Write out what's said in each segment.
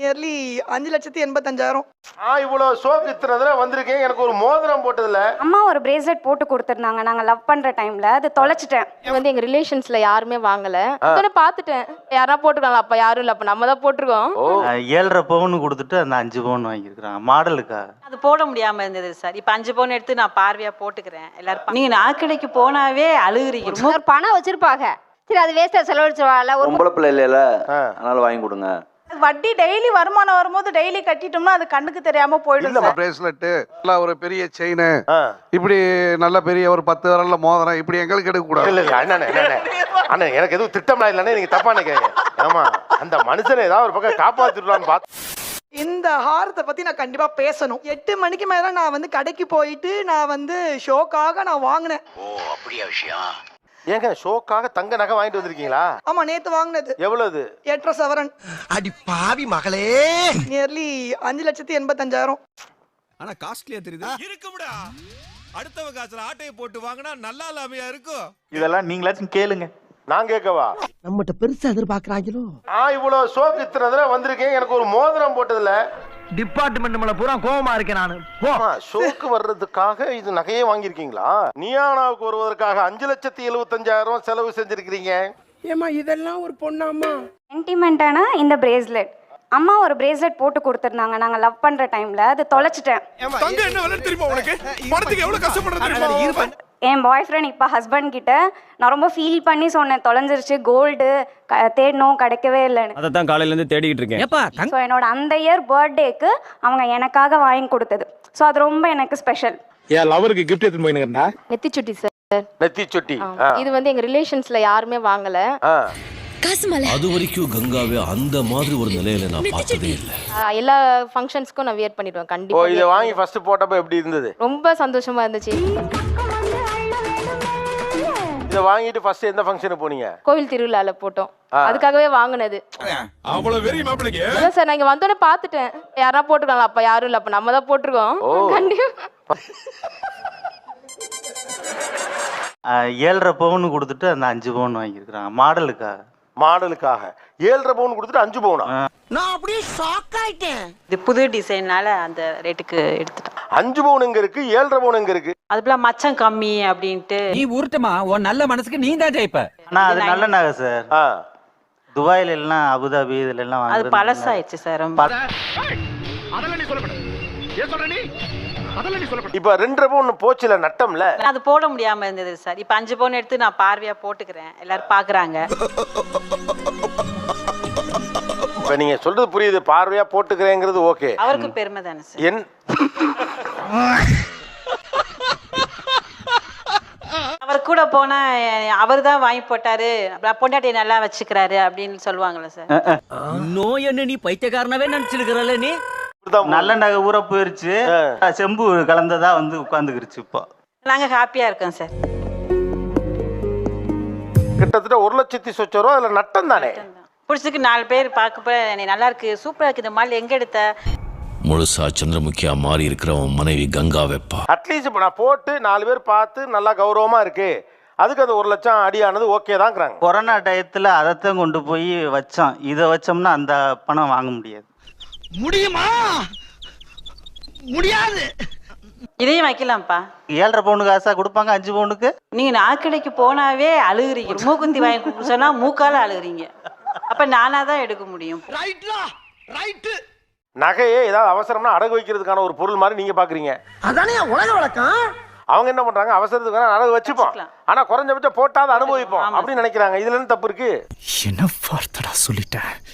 Nearly அஞ்சு லட்சத்தி எண்பத்தஞ்சாயிரம். நான் இவ்வளவு ஷோக்கு இத்தனை தடவை வந்திருக்கேன். எனக்கு ஒரு மோதிரம் போட்டதுல அம்மா ஒரு பிரேஸ்லெட் போட்டு கொடுத்துருந்தாங்க. நாங்கள் லவ் பண்ணுற டைமில் அது தொலைச்சிட்டேன். இது வந்து எங்க ரிலேஷன்ஸ்ல யாருமே வாங்கல. உடனே பார்த்துட்டேன். யாரா போட்டுருக்காங்களா? அப்ப யாரும் இல்ல. அப்ப நம்ம தான் போட்டிருக்கோம். அஹ் ஏழரை பவுன் கொடுத்துட்டு அந்த அஞ்சு பவுன் வாங்கியிருக்கிறாங்க மாடலுக்காக அது போட முடியாம இருந்தது சார். இப்போ அஞ்சு பவுன் எடுத்து நான் பார்வையா போட்டுக்கிறேன். எல்லாரும் பா- நீங்க நாற்கடைக்கு போனாவே அழுகுறீங்க. ஒரு பணம் வச்சிருப்பாங்க. சரி அது வேஸ்டா செலவழிச்சிருவாங்கல்ல. ஒரு பொம்பளை பிள்ளை இல்லைல்ல ஆ. அதனால வாங்கி கொடுங்க. வட்டி டெய்லி வருமானம் வரும்போது டெய்லி கட்டிட்டோம்னா அது கண்ணுக்கு தெரியாம போயிடும் சார். பிரேஸ்லெட்டு நல்லா ஒரு பெரிய செயின். இப்படி நல்ல பெரிய ஒரு பத்து விரல்ல மோதிரம் இப்படி எங்களுக்கு எடுக்க கூடாது இல்ல இல்ல அண்ணே அண்ணே அண்ணே எனக்கு எதுவும் திட்டம்லாம் இல்லைன்னு நீங்க தப்பா நினைக்கிறீங்க. ஆமா அந்த மனுஷனை ஏதாவது ஒரு பக்கம் காப்பாத்திடலாம்னு பார்த்து இந்த ஹாரத்தை பத்தி நான் கண்டிப்பா பேசணும். எட்டு மணிக்கு மேல நான் வந்து கடைக்கு போயிட்டு நான் வந்து ஷோக்காக நான் வாங்கினேன். ஏங்க ஷோக்காக தங்க நகை வாங்கிட்டு வந்திருக்கீங்களா? ஆமா நேத்து வாங்கினது. எவ்வளவு? எட்டரை சவரன். அடி பாவி மகளே. நியர்லி அஞ்சு லட்சத்தி எண்பத்தஞ்சாயிரம். ஆனா காஸ்ட்லியா தெரியுது? இருக்கும்டா. அடுத்தவ காசுல ஆட்டையை போட்டு வாங்கினா நல்லா இல்லாமையா இருக்கும்? இதெல்லாம் நீங்களாச்சும் கேளுங்க. நான் கேட்கவா? நம்மகிட்ட பெருசா எதிர்பார்க்கறாங்களோ? நான் இவ்வளவு ஷோக்கு இத்தனை தடவை வந்திருக்கேன். எனக்கு ஒரு மோதிரம் போட்டதுல டிபார்ட்மெண்ட் மேல பூரா கோவமா இருக்கேன் நானு. ஷோக்கு வர்றதுக்காக இது நகையே வாங்கியிருக்கீங்களா? நியானாவுக்கு வருவதற்காக அஞ்சு லட்சத்தி எழுபத்தஞ்சாயிரம் செலவு செஞ்சிருக்கிறீங்க. ஏமா இதெல்லாம் ஒரு பொண்ணாமா சென்டிமெண்ட்டான இந்த பிரேஸ்லெட் அம்மா ஒரு பிரேஸ்லெட் போட்டு கொடுத்துருந்தாங்க. நாங்கள் லவ் பண்ணுற டைமில் அது தொலைச்சிட்டேன். என் பாய் ஃப்ரெண்ட் இப்போ ஹஸ்பண்ட் கிட்ட நான் ரொம்ப ஃபீல் பண்ணி சொன்னேன். தொலைஞ்சிருச்சு. கோல்டு தேடணும். கிடைக்கவே இல்லைன்னு. அதை தான் காலையில இருந்து தேடிக்கிட்டு இருக்கேன். ஏப்பா ஸோ என்னோட அந்த இயர் பர்த்டேக்கு அவங்க எனக்காக வாங்கி கொடுத்தது. ஸோ அது ரொம்ப எனக்கு ஸ்பெஷல் என் லவருக்கு கிஃப்ட் எடுத்துட்டு போயினுங்கண்ணா. நெத்திச்சுட்டி சார் நெத்தி சொட்டி. இது வந்து எங்க ரிலேஷன்ஸ்ல யாருமே வாங்கல. அது வரைக்கும் கங்காவே அந்த மாதிரி ஒரு நிலையில நான் பார்த்ததே இல்ல. எல்லா ஃபங்க்ஷன்ஸ்க்கும் நான் வியர் பண்ணிடுவேன். ஓ கண்டிப்பா இதை வாங்கி. ஃபர்ஸ்ட் போட்டப்ப எப்படி இருந்தது? ரொம்ப சந்தோஷமா இருந்துச்சு. இதை வாங்கிட்டு ஃபர்ஸ்ட் எந்த ஃபங்க்ஷனுக்கு போனீங்க? கோவில் திருவிழால போட்டோம். அதுக்காகவே வாங்குனது. அவ்வளவு வெறி மாப்பிளைக்கு அதான் சார் நான் இங்க வந்தோடனே பார்த்துட்டேன். யாரா போட்டுருக்காங்களா? அப்ப யாரும் இல்ல. அப்ப நம்ம தான் போட்டிருக்கோம். கண்டிப்பா. ஏழரை பவுன் கொடுத்துட்டு அந்த அஞ்சு பவுன் வாங்கியிருக்கிறாங்க. மாடலுக்காக. மாடலுக்காக. ஏழரை பவுன் கொடுத்துட்டு அஞ்சு பவுனா? நான் அப்படியே ஷாக் ஆயிட்டேன். இது புது டிசைன்னால அந்த ரேட்டுக்கு எடுத்துட்டேன் அஞ்சு பவுன் எங்க இருக்கு? ஏழரை பவுன் எங்க இருக்கு? அதுக்குள்ள மச்சம் கம்மி அப்படின்ட்டு. நீ உருட்டுமா உன் நல்ல மனசுக்கு நீ தான் ஜெயிப்ப. ஆனால் அது நல்ல நகை சார். ஆ. துபாயில எல்லாம் அபுதாபி இதுல எல்லாம் அது வாங்குறது. பழசாயிடுச்சு சார் ரொம்ப. இப்ப ரெண்டரை பவுன் போச்சுல நட்டம்ல? அது போட முடியாம இருந்தது சார். இப்போ அஞ்சு பவுன் எடுத்து நான் பார்வையா போட்டுக்கிறேன். எல்லாரும் பாக்குறாங்க. இப்ப நீங்க சொல்றது புரியுது. பார்வையா போட்டுக்கிறேங்கிறது ஓகே. அவருக்கு பெருமை தானே சார். என் அவர் கூட போனா அவர் தான் வாங்கி போட்டாரு. அப்புறம் பொண்டாட்டியை நல்லா வச்சுக்கிறாரு அப்படின்னு சொல்லுவாங்கல்ல சார். நோய் என்ன நீ பைத்தியக்காரனவே நினைச்சிருக்கிறல்ல நீ? நல்ல நகை ஊற போயிருச்சு. செம்பு கலந்ததா வந்து உட்காந்துக்கிருச்சு இப்போ. நாங்க ஹாப்பியா இருக்கோம் சார். கிட்டத்தட்ட ஒரு லட்சத்தி சொச்ச ரூபா அதுல நட்டம் தானே? பிடிச்சதுக்கு நாலு பேர் பார்க்க போய் என்னை நல்லா இருக்கு சூப்பரா இருக்கு இந்த மால் எங்க எடுத்த? முழுசா சந்திரமுகியா மாறி இருக்கிற உன் மனைவி கங்கா வெப்பா. அட்லீஸ்ட் இப்போ நான் போட்டு நாலு பேர் பார்த்து நல்லா கௌரவமா இருக்கு. அதுக்கு அந்த ஒரு லட்சம் அடியானது ஓகே தாங்கிறாங்க கொரோனா டயத்துல அதைத்தான் கொண்டு போய் வச்சோம் இதை வச்சோம்னா அந்த பணம் வாங்க முடியாது. முடியுமா? முடியாது. இதையும் வைக்கலாம்ப்பா. ஏழரை பவுனுக்கு ஆசா கொடுப்பாங்க அஞ்சு பவுனுக்கு? நீங்க நாற்கடைக்கு போனாவே அழுகுறீங்க. மூக்குந்தி வாங்கி கொடுக்க சொன்னா மூக்கால அழுகுறீங்க. அப்ப நானா தான் எடுக்க முடியும். ரைட்லா ரைட்டு நகையே ஏதாவது அவசரம்னா அடகு வைக்கிறதுக்கான ஒரு பொருள் மாதிரி நீங்க பாக்குறீங்க. அதானே உலக வழக்கம்? அவங்க என்ன பண்றாங்க? அவசரத்துக்கு வேணா அடகு வச்சுப்போம். வச்சுக்கலாம். ஆனா குறைஞ்சபட்சம் போட்டாத அனுபவிப்போம். அப்படின்னு நினைக்கிறாங்க. இதுல என்ன தப்பு இருக்கு? என்ன வார்த்தடா சொல்லிட்டேன்?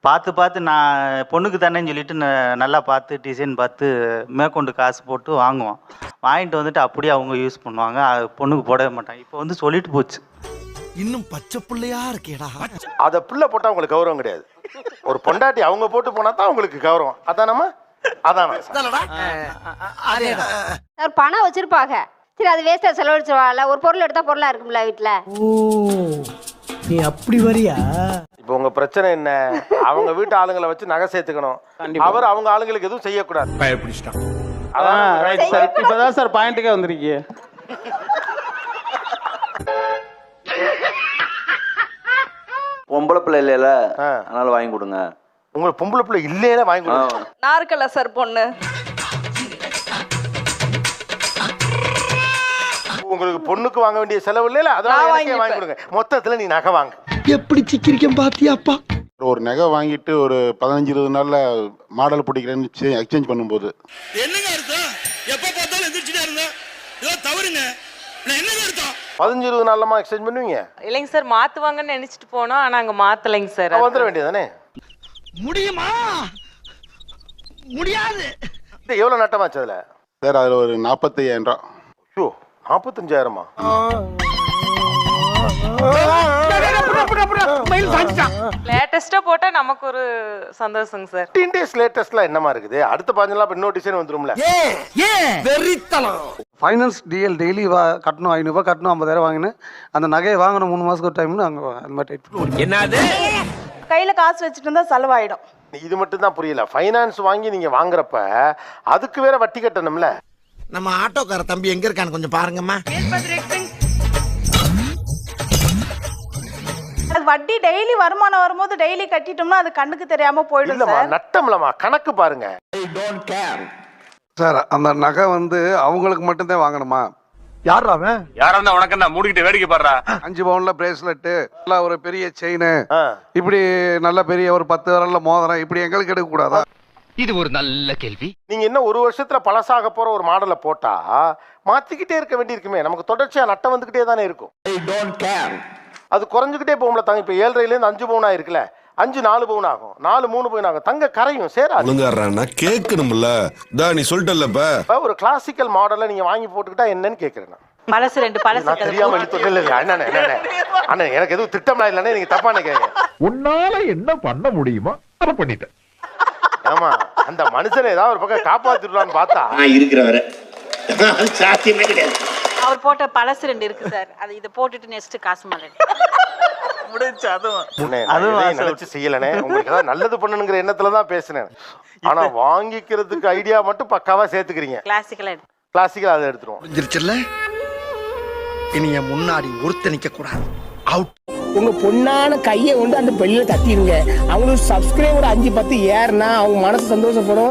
பார்த்து பார்த்து நான் பொண்ணுக்கு தானேன்னு சொல்லிட்டு ந- நல்லா பார்த்து டிசைன் பார்த்து மேற்கொண்டு காசு போட்டு வாங்குவோம். வாங்கிட்டு வந்துட்டு அப்படியே அவங்க யூஸ் பண்ணுவாங்க. அது பொண்ணுக்கு போடவே மாட்டாங்க. இப்போ வந்து சொல்லிட்டு போச்சு. இன்னும் பச்சை புள்ளையா இருக்கேடா. அத பிள்ளை போட்டா உங்களுக்கு கௌரவம் கிடையாது. ஒரு பொண்டாட்டி அவங்க போட்டு போனா தான் உங்களுக்கு கௌரவம். அதானம்மா? அதானா ஒரு பணம் வச்சிருப்பாங்க. சரி அது வேஸ்டா செலவழிச்சிருவாங்கல்ல. ஒரு பொருள் எடுத்தா பொருளா இருக்கும்ல வீட்டுல ஓ நீ அப்படி வரியா? இப்போ உங்க பிரச்சனை என்ன? அவங்க வீட்டு ஆளுங்களை வச்சு நகை சேர்த்துக்கணும். அவர் அவங்க ஆளுங்களுக்கு எதுவும் செய்யக்கூடாது. பயப்பிடிச்சிட்டான். அதான் சார் இப்போதான் சார் பாயிண்ட்டுக்கே வந்திருக்கீங்க. பொம்பளை பிள்ளை இல்லைல்ல ஆ. அதனால வாங்கி கொடுங்க. உங்களுக்கு பொம்பளை பிள்ளை இல்லையே வாங்கி கொடுங்க. நாற்கல சார் பொண்ணு. உங்களுக்கு பொண்ணுக்கு வாங்க வேண்டிய செலவு இல்லைல்ல அதனால நான் எனக்கே வாங்கி கொடுங்க. மொத்தத்துல நீ நகை வாங்க. எப்படி சிக்கிரிக்கம் பாத்தியாப்பா? ஒரு நகை வாங்கிட்டு ஒரு பதினஞ்சு இருபது நாள்ல மாடல் பிடிக்கிறேன்னு எக்ஸ்சேஞ்ச் பண்ணும்போது. என்னங்க அர்த்தம்? எப்ப பார்த்தாலும் எந்திரிச்சுட்டே இருங்க ஏதோ தவறுங்க. நான் என்னங்க அர்த்தம்? பதினஞ்சு இருபது நாள்லமா எக்ஸ்சேஞ்ச் பண்ணுவீங்க? இல்லைங்க சார் மாத்துவாங்கன்னு நினைச்சிட்டு போனோம் ஆனா அங்க மாத்தலைங்க சார் அப்ப வந்துட வேண்டியதானே முடியுமா? முடியாது. இது எவ்வளவு நட்டமாச்சு அதுல? சார் அதுல ஒரு நாற்பத்தையாயிரம் ரூபா. ஐயோ நாற்பத்தஞ்சாயிரமா லேட்டஸ்டா போட்டா நமக்கு ஒரு சந்தோஷங்க சார். ஃபிஃப்டீன் டேஸ் லேட்டஸ்ட்லாம் என்னமா இருக்குது? அடுத்த பாஞ்சு நாள் இன்னொரு டிசைன் வந்துரும்ல? ஃபைனான்ஸ் டிஎல் டெய்லி வா கட்டணும் ஐநூறுபா கட்டணும் ஐம்பதாயிரம் வாங்கினேன். அந்த நகையை வாங்கணும் மூணு மாதத்துக்கு ஒரு டைம்னு அங்கே அந்த மாதிரி பண்ணுவோம் என்னது? கையில காசு வச்சுட்டு இருந்தா செலவாயிடும். இது மட்டும் தான் புரியல. ஃபைனான்ஸ் வாங்கி நீங்க வாங்குறப்ப அதுக்கு வேற வட்டி கட்டணும்ல? நம்ம ஆட்டோக்கார தம்பி எங்க இருக்கான்னு கொஞ்சம் பாருங்கம்மா. அது வட்டி டெய்லி வருமானம் வரும்போது டெய்லி கட்டிட்டோம்னா அது கண்ணுக்கு தெரியாம போயிடும் இல்லம்மா சார். நட்டம்லம்மா கணக்கு பாருங்க. சார் அந்த நகை வந்து அவங்களுக்கு மட்டும்தான் வாங்கணுமா? யார் அவன்? யாரா இருந்தா உனக்கு என்ன மூடிக்கிட்டு வேடிக்கை பாடுறா? அஞ்சு பவுன்ல பிரேஸ்லெட்டு நல்ல ஒரு பெரிய செயின். இப்படி நல்ல பெரிய ஒரு பத்து விரல்ல மோதிரம் இப்படி எங்களுக்கு எடுக்க கூடாதா இது ஒரு நல்ல கேள்வி. நீங்க இன்னும் ஒரு வருஷத்துல பழசாக போற ஒரு மாடலை போட்டா மாத்திக்கிட்டே இருக்க வேண்டியிருக்குமே. நமக்கு தொடர்ச்சியா நட்டம் வந்துகிட்டே தானே இருக்கும். அது குறைஞ்சுக்கிட்டே போகும்ல தங்க இப்ப ஏழரைல இருந்து அஞ்சு பவுன் ஆயிருக்குல்ல. அஞ்சு நாலு பவுன் ஆகும். நாலு மூணு பவுன் ஆகும். தங்க கரையும் சேராது. கேட்கணும்ல. தா நீ சொல்லிட்டல்லப்ப இப்ப. ஒரு கிளாசிக்கல் மாடலை நீங்க வாங்கி போட்டுக்கிட்டா என்னன்னு கேக்குறேன் நான். பழசு ரெண்டு பழசு நான் தெரியாம இல்ல இல்ல அண்ணே அண்ணே அண்ணே எனக்கு எதுவும் திட்டம்லாம் இல்லைண்ணே நீங்க தப்பா நினைக்காதீங்க. உன்னால என்ன பண்ண முடியுமோ அதை பண்ணிட்டேன். ஆமா அந்த மனுஷனை ஏதாவது ஒரு பக்கம் காப்பாத்திடலாம்னு பார்த்தா. இருக்கிற வர சாத்தியமே கிடையாது. அவர் போட்ட பழசு ரெண்டு இருக்கு சார். அது இதை போட்டுட்டு நெக்ஸ்ட் காசு மாலை முடிஞ்சு அதுவும். அதுவும். நினைச்சு செய்யலனே உங்களுக்கு ஏதாவது நல்லது பண்ணணுங்கிற எண்ணத்துல தான் பேசினேன். ஆனா வாங்கிக்கிறதுக்கு ஐடியா மட்டும் பக்காவா சேர்த்துக்கிறீங்க. கிளாசிக்கலா கிளாசிக்கல் அதை எடுத்துருவோம். புரிஞ்சிருச்சுல்ல? இனி என் முன்னாடி ஒருத்த நிக்க கூடாது. அவுட் உங்க பொண்ணான கையை கொண்டு அந்த பெல்லில தட்டிடுங்க அவங்களுக்கு சப்ஸ்கிரைபர் அஞ்சு பத்து ஏறுனா அவங்க மனசு சந்தோஷப்படும்.